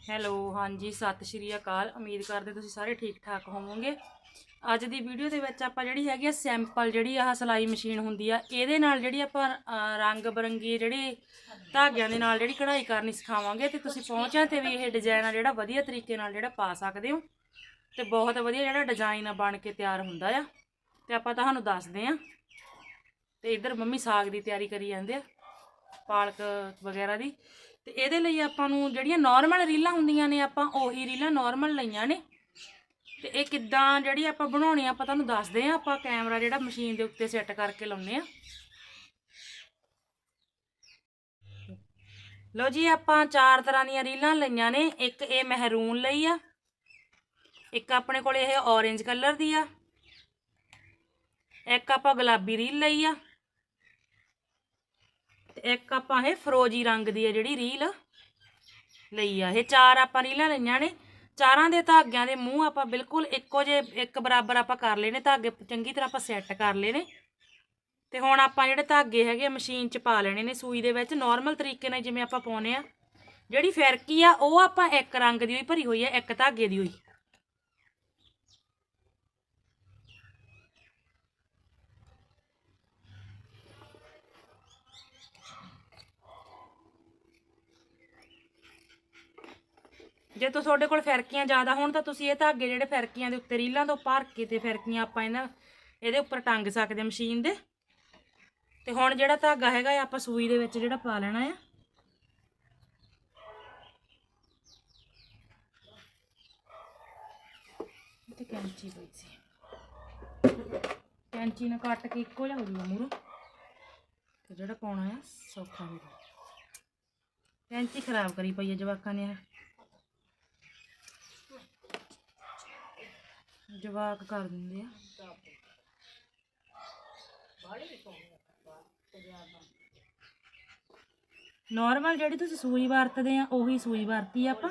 Hello, ਹਾਂਜੀ, ਸਤਿ ਸ਼੍ਰੀ ਅਕਾਲ। ਉਮੀਦ ਕਰਦੇ ਤੁਸੀਂ ਸਾਰੇ ਠੀਕ ਠਾਕ ਹੋਵੋਗੇ। ਅੱਜ ਦੀ ਵੀਡੀਓ ਦੇ ਵਿੱਚ ਆਪਾਂ ਜਿਹੜੀ ਹੈਗੀ ਆ ਸੈਂਪਲ, ਜਿਹੜੀ ਆਹ ਸਿਲਾਈ ਮਸ਼ੀਨ ਹੁੰਦੀ ਆ, ਇਹਦੇ ਨਾਲ ਜਿਹੜੀ ਆਪਾਂ ਰੰਗ ਬਰੰਗੀ ਜਿਹੜੀ ਧਾਗਿਆਂ ਦੇ ਨਾਲ ਜਿਹੜੀ ਕਢਾਈ ਕਰਨੀ ਸਿਖਾਵਾਂਗੇ ਤੇ ਤੁਸੀਂ ਪਹੁੰਚਾਂ ਤੇ ਵੀ ਇਹ ਡਿਜ਼ਾਈਨ ਆ ਜਿਹੜਾ ਵਧੀਆ ਤਰੀਕੇ ਨਾਲ ਜਿਹੜਾ ਪਾ ਸਕਦੇ ਹੋ। ਤੇ ਬਹੁਤ ਵਧੀਆ ਜਿਹੜਾ ਡਿਜ਼ਾਈਨ ਆ ਬਣ ਕੇ ਤਿਆਰ ਹੁੰਦਾ ਆ। ਤੇ ਆਪਾਂ ਤੁਹਾਨੂੰ ਦੱਸਦੇ ਆ। ਤੇ ਇੱਧਰ ਮੰਮੀ ਸਾਗ ਦੀ ਤਿਆਰੀ ਕਰੀ ਜਾਂਦੇ ਆ, ਪਾਲਕ ਵਗੈਰਾ ਦੀ। ਤੇ ਇਹਦੇ ਲਈ ਆਪਾਂ ਨੂੰ ਜਿਹੜੀਆਂ ਨਾਰਮਲ ਰੀਲਾਂ ਹੁੰਦੀਆਂ ਨੇ, ਆਪਾਂ ਉਹੀ ਰੀਲਾਂ ਨਾਰਮਲ ਲਈਆਂ ਨੇ। ਤੇ ਇਹ ਕਿੱਦਾਂ ਜਿਹੜੀ ਆਪਾਂ ਬਣਾਉਣੀ ਆ, ਆਪਾਂ ਤੁਹਾਨੂੰ ਦੱਸਦੇ ਆ, ਆਪਾਂ ਕੈਮਰਾ ਜਿਹੜਾ ਮਸ਼ੀਨ ਦੇ ਉੱਤੇ ਸੈੱਟ ਕਰਕੇ ਲਾਉਨੇ ਆ। ਲੋ ਜੀ, ਆਪਾਂ ਚਾਰ ਤਰ੍ਹਾਂ ਦੀਆਂ ਰੀਲਾਂ ਲਈਆਂ ਨੇ। ਇੱਕ ਇਹ ਮਹਿਰੂਨ ਲਈ ਆ। ਇੱਕ ਆਪਣੇ ਕੋਲ ਇਹ ਔਰੇਂਜ ਕਲਰ ਦੀ ਆ। ਇੱਕ ਆਪਾਂ ਗੁਲਾਬੀ ਰੀਲ ਲਈ ਆ। ਤੇ ਇੱਕ ਆਪਾਂ ਇਹ ਫਰੋਜੀ ਰੰਗ ਦੀ ਹੈ ਜਿਹੜੀ ਰੀਲ ਲਈ ਆ। ਇਹ ਚਾਰ ਆਪਾਂ ਰੀਲਾਂ ਲਈਆਂ ਨੇ। ਚਾਰਾਂ ਦੇ ਧਾਗਿਆਂ ਦੇ ਮੂੰਹ ਆਪਾਂ ਬਿਲਕੁਲ ਇੱਕੋ ਜੇ ਇੱਕ ਬਰਾਬਰ ਆਪਾਂ ਕਰ ਲਏ ਨੇ ਧਾਗੇ, ਚੰਗੀ ਤਰ੍ਹਾਂ ਆਪਾਂ ਸੈੱਟ ਕਰ ਲਏ ਨੇ। ਤੇ ਹੁਣ ਆਪਾਂ ਜਿਹੜੇ ਧਾਗੇ ਹੈਗੇ ਆ, ਮਸ਼ੀਨ 'ਚ ਪਾ ਲੈਣੇ ਨੇ ਸੂਈ ਦੇ ਵਿੱਚ। ਨਾਰਮਲ ਤਰੀਕੇ ਨਾਲ ਜਿਵੇਂ ਆਪਾਂ ਪਾਉਨੇ ਆ, ਜਿਹੜੀ ਫਿਰਕੀ ਆ, ਉਹ ਆਪਾਂ ਇੱਕ ਰੰਗ ਦੀ ਹੋਈ, ਭਰੀ ਹੋਈ ਆ, ਇੱਕ ਧਾਗੇ ਦੀ ਹੋਈ। ਜੇ ਤਾਂ ਤੁਹਾਡੇ ਕੋਲ ਫਿਰਕੀਆਂ ਜ਼ਿਆਦਾ ਹੋਣ ਤਾਂ ਤੁਸੀਂ ਇਹ ਧਾਗੇ ਜਿਹੜੇ ਫਿਰਕੀਆਂ ਦੇ ਉੱਤੇ ਰੀਲਾਂ ਤੋਂ ਭਰ ਕੇ ਤੇ ਫਿਰਕੀਆਂ ਆਪਾਂ ਇਹਨਾਂ ਇਹਦੇ ਉੱਪਰ ਟੰਗ ਸਕਦੇ ਮਸ਼ੀਨ ਦੇ। ਤੇ ਹੁਣ ਜਿਹੜਾ ਧਾਗਾ ਹੈਗਾ ਇਹ ਆਪਾਂ ਸੂਈ ਦੇ ਵਿੱਚ ਜਿਹੜਾ ਪਾ ਲੈਣਾ ਆ। ਤੇ ਕੈਂਚੀ ਪਈ ਸੀ। ਕੈਂਚੀ ਨਾਲ ਕੱਟ ਕੇ ਇੱਕੋ ਜਿਹਾ ਹੋ ਜੂਗਾ ਮੂਰੋ ਤੇ ਜਿਹੜਾ ਪਾਉਣਾ ਆ ਸੌਖਾ ਹੋ ਜਾਊਗਾ ਕੈਂਚੀ ਖਰਾਬ ਕਰੀ ਪਈ ਹੈ ਜਵਾਕਾਂ ਨੇ ਇਹ। ਜਵਾਕ ਕਰ ਦਿੰਦੇ ਆ। ਨਾਰਮਲ ਜਿਹੜੀ ਤੁਸੀਂ ਸੂਈ ਵਰਤਦੇ ਆ, ਉਹੀ ਸੂਈ ਵਰਤੀ ਆ ਆਪਾਂ।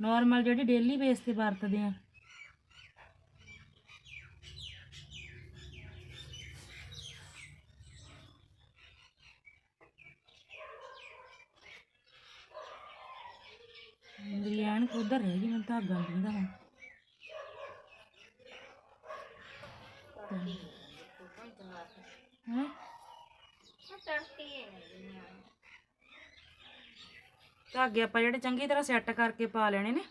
ਨਾਰਮਲ ਜਿਹੜੀ ਡੇਲੀ ਬੇਸ ਤੇ ਵਰਤਦੇ ਆ। ਮੇਰੀ ਐਨ ਉਧਰ ਰਹਿ ਗਈ, ਮੈਨੂੰ ਧਾਗਾ ਨਹੀਂ ਹੁਣ ਹੈਂ? ਧਾਗੇ ਆਪਾਂ ਜਿਹੜੇ ਚੰਗੀ ਤਰ੍ਹਾਂ ਸੈੱਟ ਕਰਕੇ ਪਾ ਲੈਣੇ ਨੇ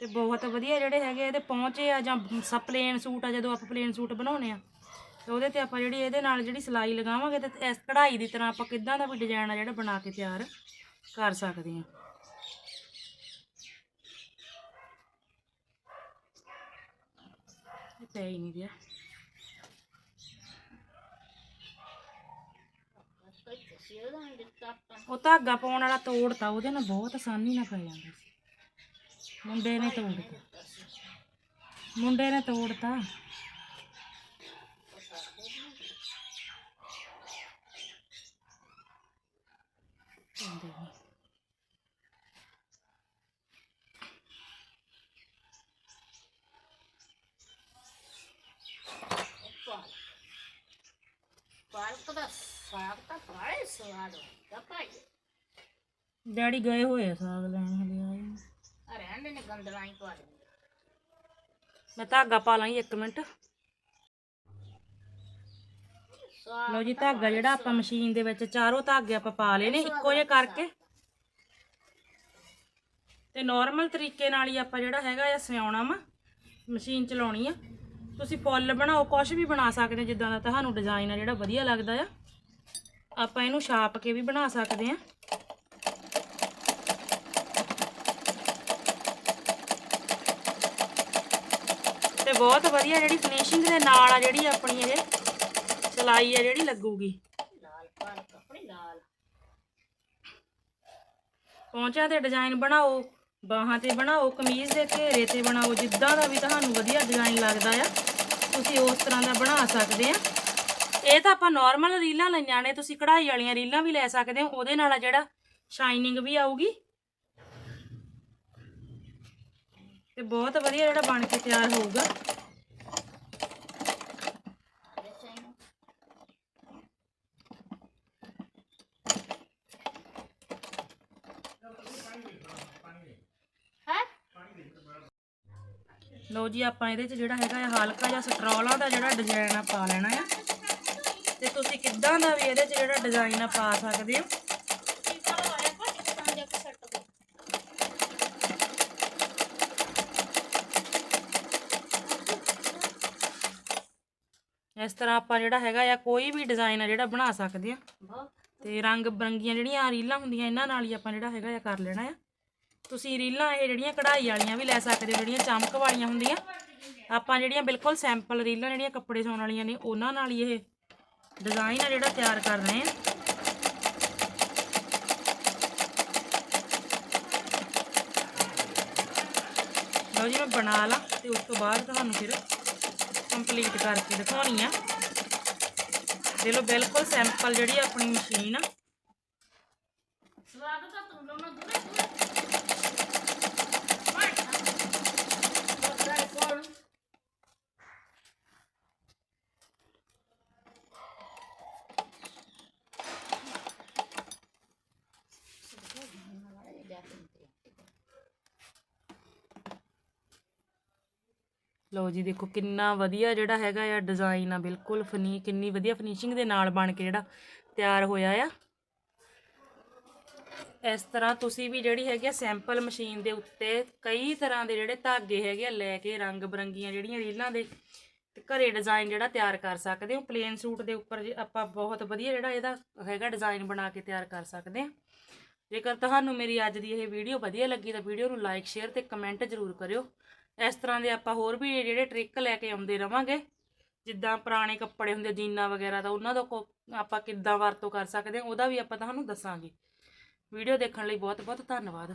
ਤੇ ਬਹੁਤ ਵਧੀਆ ਜਿਹੜੇ ਹੈਗੇ ਇਹਦੇ ਪਹੁੰਚੇ ਆ ਜਾਂ ਸਾ ਪਲੇਨ ਸੂਟ ਆ, ਜਦੋਂ ਆਪਾਂ ਪਲੇਨ ਸੂਟ ਬਣਾਉਨੇ ਆ, ਤੇ ਉਹਦੇ ਤੇ ਆਪਾਂ ਜਿਹੜੀ ਇਹਦੇ ਨਾਲ ਜਿਹੜੀ ਸਿਲਾਈ ਲਗਾਵਾਂਗੇ, ਤੇ ਇਸ ਕਢਾਈ ਦੀ ਤਰ੍ਹਾਂ ਆਪਾਂ ਕਿੱਦਾਂ ਦਾ ਵੀ ਡਿਜ਼ਾਈਨ ਆ ਜਿਹੜਾ ਬਣਾ ਕੇ ਤਿਆਰ ਕਰ ਸਕਦੇ ਹਾਂ ਇਹ ਪੈ ਹੀ ਨਹੀਂ ਰਿਹਾ ਉਹ ਧਾਗਾ ਪਾਉਣ ਵਾਲਾ ਤੋੜਤਾ ਉਹਦੇ ਨਾਲ ਬਹੁਤ ਆਸਾਨੀ ਨਾਲ ਪੈ ਜਾਂਦਾ ਸੀ ਮੁੰਡੇ ਨੇ ਤੋੜਤਾ ਮੁੰਡੇ ਨੇ ਤੋੜਤਾ ਪਾਉਂਦੇ ਨੀ। ਪਾਲਕ ਦਾ ਸਾਗ ਤਾਂ ਬੜਾ ਹੀ ਸਵਾਦ ਡੈਡੀ ਗਏ ਹੋਏ ਆ ਸਾਗ ਲੈਣ ਹਲੇ ਆਏ ਨੀ। ਨੇ ਗੰਦਲਾਂ ਹੀ ਪਾ ਦਿੰਦੇ। ਮੈਂ ਧਾਗਾ ਪਾ ਲਾਂ ਜੀ ਇੱਕ ਮਿੰਟ। ਸਾਗ ਲਓ ਜੀ ਧਾਗਾ ਜਿਹੜਾ ਆਪਾਂ ਮਸ਼ੀਨ ਦੇ ਵਿੱਚ ਚਾਰੋਂ ਧਾਗੇ ਆਪਾਂ ਪਾ ਲਏ ਨੇ ਇੱਕੋ ਜਿਹੇ ਕਰਕੇ। ਤੇ ਨਾਰਮਲ ਤਰੀਕੇ ਨਾਲ ਹੀ ਆਪਾਂ ਜਿਹੜਾ ਹੈਗਾ ਆ ਸਿਆਉਣਾ ਵਾ ਮਸ਼ੀਨ ਚਲਾਉਣੀ ਆ। ਤੁਸੀਂ ਫੁੱਲ ਬਣਾਓ ਕੁਝ ਵੀ ਬਣਾ ਸਕਦੇ ਜਿੱਦਾਂ ਦਾ ਤੁਹਾਨੂੰ ਡਿਜ਼ਾਈਨ ਆ ਜਿਹੜਾ ਵਧੀਆ ਲੱਗਦਾ ਆ। ਆਪਾਂ ਇਹਨੂੰ ਛਾਪ ਕੇ ਵੀ ਬਣਾ ਸਕਦੇ ਹਾਂ। ਤੇ ਬਹੁਤ ਵਧੀਆ ਜਿਹੜੀ ਫਿਨਿਸ਼ਿੰਗ ਦੇ ਨਾਲ ਆ ਜਿਹੜੀ ਆਪਣੀ ਇਹ ਸਿਲਾਈ ਆ ਜਿਹੜੀ ਲੱਗੂਗੀ। ਲਾਲ ਤੇ ਡਿਜ਼ਾਈਨ ਬਣਾਓ, ਬਾਹਾਂ ਤੇ ਬਣਾਓ, ਕਮੀਜ਼ ਦੇ ਘੇਰੇ ਤੇ ਬਣਾਓ, ਜਿੱਦਾਂ ਦਾ ਵੀ ਤੁਹਾਨੂੰ ਵਧੀਆ ਡਿਜ਼ਾਈਨ ਲੱਗਦਾ ਆ, ਤੁਸੀਂ ਉਸ ਤਰ੍ਹਾਂ ਦਾ ਬਣਾ ਸਕਦੇ ਆ। ਇਹ ਤਾਂ ਆਪਾਂ ਨਾਰਮਲ ਰੀਲਾਂ ਲਈਆਂ ਨੇ, ਤੁਸੀਂ ਕਢਾਈ ਵਾਲੀਆਂ ਰੀਲਾਂ ਵੀ ਲੈ ਸਕਦੇ ਹੋ, ਉਹਦੇ ਨਾਲ ਆ ਜਿਹੜਾ ਸ਼ਾਈਨਿੰਗ ਵੀ ਆਊਗੀ। ਤੇ ਬਹੁਤ ਵਧੀਆ ਜਿਹੜਾ ਬਣ ਕੇ ਤਿਆਰ ਹੋਊਗਾ। ਲਓ ਜੀ, ਆਪਾਂ ਇਹਦੇ 'ਚ ਜਿਹੜਾ ਹੈਗਾ ਹਲਕਾ ਜਿਹਾ ਸਟਰੋਲਾਂ ਦਾ ਜਿਹੜਾ ਡਿਜ਼ਾਈਨ ਆ ਪਾ ਲੈਣਾ ਆ। ਤੇ ਤੁਸੀਂ ਕਿੱਦਾਂ ਦਾ ਵੀ ਇਹਦੇ 'ਚ ਜਿਹੜਾ ਡਿਜ਼ਾਈਨ ਆ ਪਾ ਸਕਦੇ ਹੋ? ਇਸ ਤਰ੍ਹਾਂ ਆਪਾਂ ਜਿਹੜਾ ਹੈਗਾ ਆ, ਕੋਈ ਵੀ ਡਿਜ਼ਾਈਨ ਆ ਜਿਹੜਾ ਬਣਾ ਸਕਦੇ ਆ ਬਹੁਤ ਤੇ ਰੰਗ ਬਰੰਗੀਆਂ ਜਿਹੜੀਆਂ ਰੀਲਾਂ ਹੁੰਦੀਆਂ, ਇਹਨਾਂ ਨਾਲ ਹੀ ਆਪਾਂ ਜਿਹੜਾ ਹੈਗਾ ਆ ਕਰ ਲੈਣਾ ਆ। ਤੁਸੀਂ ਰੀਲਾਂ ਇਹ ਜਿਹੜੀਆਂ ਕਢਾਈ ਵਾਲੀਆਂ ਵੀ ਲੈ ਸਕਦੇ ਹੋ, ਜਿਹੜੀਆਂ ਚਮਕ ਵਾਲੀਆਂ ਹੁੰਦੀਆਂ। ਆਪਾਂ ਜਿਹੜੀਆਂ ਬਿਲਕੁਲ ਸੈਂਪਲ ਰੀਲਾਂ, ਜਿਹੜੀਆਂ ਕੱਪੜੇ ਸੌਣ ਵਾਲੀਆਂ ਨੇ, ਉਹਨਾਂ ਨਾਲ ਹੀ ਇਹ ਡਿਜ਼ਾਈਨ ਆ ਜਿਹੜਾ ਤਿਆਰ ਕਰ ਰਹੇ ਆ ਲਓ ਜੀ, ਮੈਂ ਬਣਾ ਲਾ ਤੇ ਉਸ ਤੋਂ ਬਾਅਦ ਤੁਹਾਨੂੰ ਫਿਰ ਕੰਪਲੀਟ ਕਰਕੇ ਦਿਖਾਉਣੀ ਆ। ਦੇ ਲਓ, ਬਿਲਕੁਲ ਸਿੰਪਲ ਜਿਹੜੀ ਆਪਣੀ ਮਸ਼ੀਨ ਆ। ਸਵਾਦ ਤਾਂ ਲਓ ਜੀ, ਦੇਖੋ ਕਿੰਨਾ ਵਧੀਆ ਜਿਹੜਾ ਹੈਗਾ ਆ ਡਿਜ਼ਾਈਨ ਆ, ਬਿਲਕੁਲ ਫਨੀ, ਕਿੰਨੀ ਵਧੀਆ ਫਿਨਿਸ਼ਿੰਗ ਦੇ ਨਾਲ ਬਣ ਕੇ ਜਿਹੜਾ ਤਿਆਰ ਹੋਇਆ ਆ। ਇਸ ਤਰ੍ਹਾਂ ਤੁਸੀਂ ਵੀ ਜਿਹੜੀ ਹੈਗੀ ਆ ਸੈਂਪਲ ਮਸ਼ੀਨ ਦੇ ਉੱਤੇ ਕਈ ਤਰ੍ਹਾਂ ਦੇ ਜਿਹੜੇ ਧਾਗੇ ਹੈਗੇ ਆ, ਲੈ ਕੇ ਰੰਗ ਬਰੰਗੀਆਂ ਜਿਹੜੀਆਂ ਰੀਲਾਂ ਦੇ ਤੇ ਘਰੇ ਡਿਜ਼ਾਈਨ ਜਿਹੜਾ ਤਿਆਰ ਕਰ ਸਕਦੇ ਹੋ। ਪਲੇਨ ਸੂਟ ਦੇ ਉੱਪਰ ਜੇ ਆਪਾਂ ਬਹੁਤ ਵਧੀਆ ਜਿਹੜਾ ਇਹਦਾ ਹੈਗਾ ਡਿਜ਼ਾਈਨ ਬਣਾ ਕੇ ਤਿਆਰ ਕਰ ਸਕਦੇ ਹਾਂ। ਜੇਕਰ ਤੁਹਾਨੂੰ ਮੇਰੀ ਅੱਜ ਦੀ ਇਹ ਵੀਡੀਓ ਵਧੀਆ ਲੱਗੀ ਤਾਂ ਵੀਡੀਓ ਨੂੰ ਲਾਈਕ ਸ਼ੇਅਰ ਤੇ ਕਮੈਂਟ ਜ਼ਰੂਰ ਕਰਿਓ। ਇਸ ਤਰ੍ਹਾਂ ਦੇ ਆਪਾਂ ਹੋਰ ਵੀ ਜਿਹੜੇ ਟ੍ਰਿਕ ਲੈ ਕੇ ਆਉਂਦੇ ਰਵਾਂਗੇ, ਜਿੱਦਾਂ ਪੁਰਾਣੇ ਕੱਪੜੇ ਹੁੰਦੇ, ਜੀਨਾਂ ਵਗੈਰਾ ਦਾ ਉਹਨਾਂ ਦਾ ਕੋ- ਆਪਾਂ ਕਿੱਦਾਂ ਵਰਤੋਂ ਕਰ ਸਕਦੇ ਹਾਂ, ਉਹਦਾ ਵੀ ਆਪਾਂ ਤੁਹਾਨੂੰ ਦੱਸਾਂਗੇ। ਵੀਡੀਓ ਦੇਖਣ ਲਈ ਬਹੁਤ ਬਹੁਤ ਧੰਨਵਾਦ।